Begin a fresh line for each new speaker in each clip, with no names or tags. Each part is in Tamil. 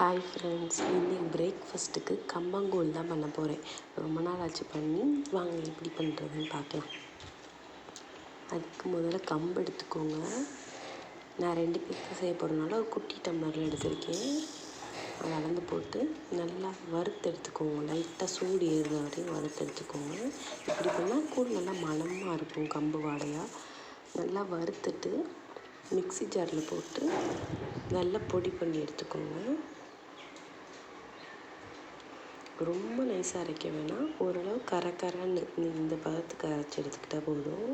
ஹாய் ஃப்ரெண்ட்ஸ் இன்றைக்கி பிரேக்ஃபாஸ்ட்டுக்கு கம்பங்கூழ் தான் பண்ண போகிறேன் ரொம்ப நாள் ஆச்சு பண்ணி வாங்க எப்படி பண்ணுறதுன்னு பார்க்கலாம். அதுக்கு முதல்ல கம்பு எடுத்துக்கோங்க. நான் ரெண்டு பேருக்கு செய்ய போகிறதுனால ஒரு குட்டி டம்ளரில் எடுத்திருக்கேன். அதை அளந்து போட்டு நல்லா வறுத்து எடுத்துக்கோங்க. லைட்டாக சூடு ஏறுற வரையும் வறுத்து எடுத்துக்கோங்க. இப்படி பண்ணால் கூழ் நல்லா மணமாக இருக்கும் கம்பு வாடையாக நல்லா வறுத்துட்டு மிக்ஸி ஜாரில் போட்டு நல்லா பொடி பண்ணி எடுத்துக்கோங்க. ரொம்ப நைஸாக அரைக்க வேணாம் ஓரளவு கரை கரன்னு இந்த பதத்துக்கு அரைச்சி எடுத்துக்கிட்டால் போதும்.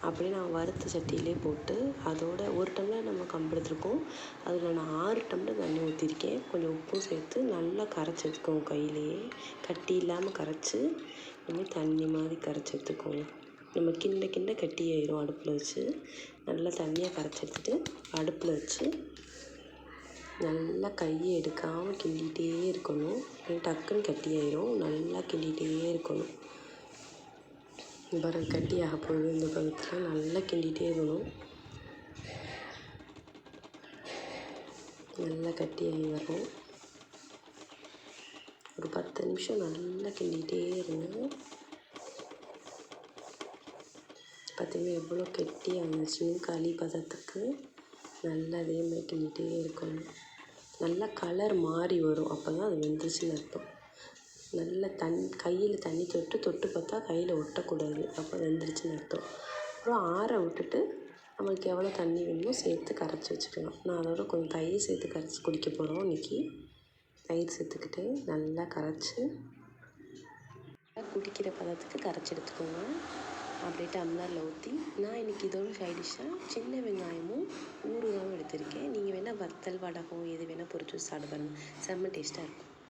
அப்படியே நான் வறுத்த சட்டியிலே போட்டு அதோட ஒரு டம்ளர் நம்ம கம்பு எடுத்துருக்கோம். அதில் நான் ஆறு டம்ளர் தண்ணி ஊற்றிருக்கேன் கொஞ்சம் உப்பும் சேர்த்து நல்லா கரைச்சி எடுத்துக்கோங்க கையிலேயே. கட்டி இல்லாமல் கரைச்சி இனிமேல் தண்ணி மாதிரி கரைச்சி எடுத்துக்கோங்க. நம்ம கிண்ட கிண்ட கட்டி ஆயிரும் அடுப்பில் வச்சு. நல்லா தண்ணியாக கரைச்சி எடுத்துகிட்டு அடுப்பில் வச்சு நல்லா கையை எடுக்காமல் கிண்டிகிட்டே இருக்கணும். டக்குன்னு கட்டி நல்லா கிண்டிகிட்டே இருக்கணும். பாருங்க கட்டி ஆக போகுது. இந்த பதத்தில் நல்லா கிண்டிகிட்டே இருக்கணும். நல்லா கட்டியாகி வரும் ஒரு பத்து நிமிஷம் நல்லா கிண்டிகிட்டே இருங்க பார்த்திங்கன்னா எவ்வளோ கெட்டி வந்துச்சுன்னு களி பதத்துக்கு நல்லா அதே மாதிரி கிண்டிகிட்டே இருக்கணும். நல்லா கலர் மாறி வரும். அப்போ தான் அது வெந்துருச்சுன்னு அர்த்தம். நல்லா தண் கையில் தண்ணி தொட்டு தொட்டு பார்த்தா கையில் ஒட்டக்கூடாது. அப்போ வெந்துருச்சுன்னு அர்த்தம். அப்புறம் ஆற விட்டுட்டு நம்மளுக்கு எவ்வளோ தண்ணி வேணுமோ சேர்த்து கரைச்சி வச்சுக்கலாம். நான் அதோட கொஞ்சம் தயிர் சேர்த்து கரைச்சி குடிக்க போகிறோம் இன்றைக்கி தயிர் சேர்த்துக்கிட்டு நல்லா கரைச்சி குடிக்கிற பதத்துக்கு கரைச்சி எடுத்துக்கோங்க. அப்படியே டம்ளரில் ஊற்றி நான் இன்றைக்கி இதோட சைட் சின்ன வெங்காயமும் ஊறுகாயும் எடுத்திருக்கேன். நீங்கள் வேணால் வத்தல் வடகம் எது வேணால் பொறிச்சு சாப்பிட பாருங்கள் செம்ம டேஸ்ட்டாக இருக்கும்.